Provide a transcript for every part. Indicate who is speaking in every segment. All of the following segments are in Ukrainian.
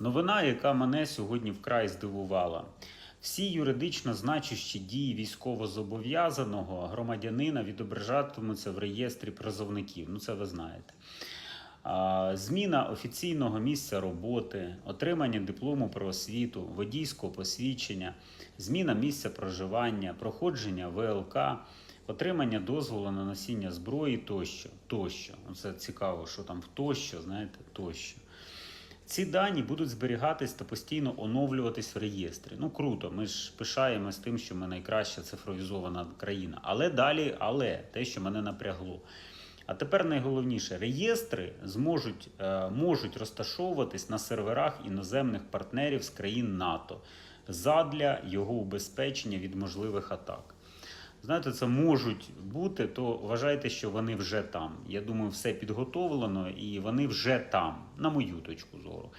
Speaker 1: Новина, яка мене сьогодні вкрай здивувала. Всі юридично значущі дії військовозобов'язаного громадянина відображатимуться в реєстрі призовників. Ну, це ви знаєте. Зміна офіційного місця роботи, отримання диплому про освіту, водійського посвідчення, зміна місця проживання, проходження ВЛК, отримання дозволу на носіння зброї тощо. тощо. Це цікаво, що там тощо, знаєте, тощо. Ці дані будуть зберігатись та постійно оновлюватись в реєстрі. Ну круто, ми ж пишаємось тим, що ми найкраща цифровізована країна. Але далі, але те, що мене напрягло. А тепер найголовніше, реєстри зможуть, е, можуть розташовуватись на серверах іноземних партнерів з країн НАТО задля його убезпечення від можливих атак. Знаєте, це можуть бути, то вважайте, що вони вже там. Я думаю, все підготовлено і вони вже там, на мою точку зору.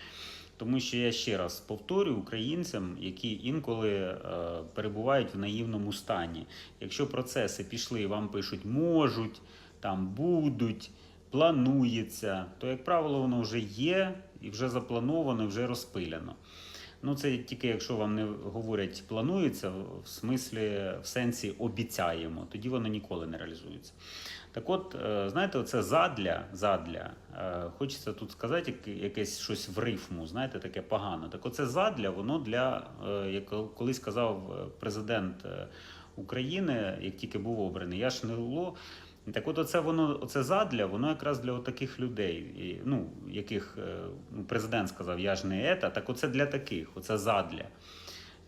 Speaker 1: Тому що я ще раз повторюю українцям, які інколи е, перебувають в наївному стані. Якщо процеси пішли і вам пишуть можуть, там будуть, планується, то, як правило, воно вже є і вже заплановано, і вже розпиляно. Ну, це тільки якщо вам не говорять планується, в смислі, в сенсі обіцяємо, тоді воно ніколи не реалізується. Так от, е, знаєте, оце задля, задля, е, хочеться тут сказати яке- якесь щось в рифму, знаєте, таке погано. Так оце задля, воно для, е, як колись сказав е, президент України, як тільки був обраний, я ж не руло. Так от оце воно, оце задля, воно якраз для таких людей, ну, яких е, ну, президент сказав, я ж не ета, так оце для таких, оце задля.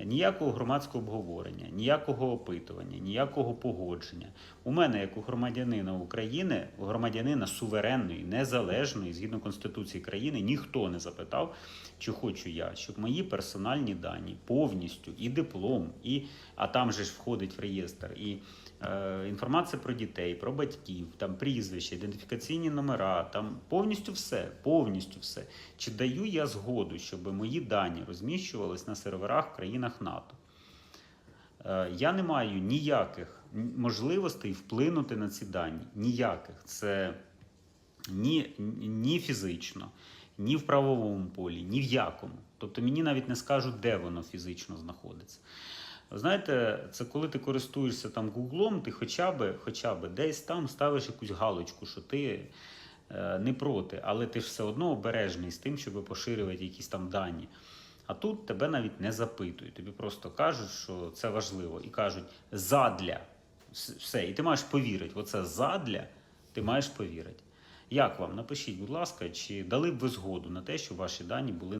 Speaker 1: Ніякого громадського обговорення, ніякого опитування, ніякого погодження. У мене, як у громадянина України, громадянина суверенної, незалежної, згідно Конституції країни, ніхто не запитав, чи хочу я, щоб мої персональні дані повністю і диплом, і, а там же ж входить в реєстр, і е, інформація про дітей, про батьків, там прізвища, ідентифікаційні номера, там повністю все, повністю все. Чи даю я згоду, щоб мої дані розміщувались на серверах в країнах НАТО? Е, Я не маю ніяких можливостей вплинути на ці дані. Ніяких. Це ні, ні фізично, ні в правовому полі, ні в якому. Тобто мені навіть не скажуть, де воно фізично знаходиться. Знаєте, це коли ти користуєшся там Гуглом, ти хоча б, хоча б десь там ставиш якусь галочку, що ти е, не проти, але ти ж все одно обережний з тим, щоб поширювати якісь там дані. А тут тебе навіть не запитують. Тобі просто кажуть, що це важливо, і кажуть задля. Все, і ти маєш повірити. Оце задля, ти маєш повірити. Як вам? Напишіть, будь ласка, чи дали б ви згоду на те, що ваші дані були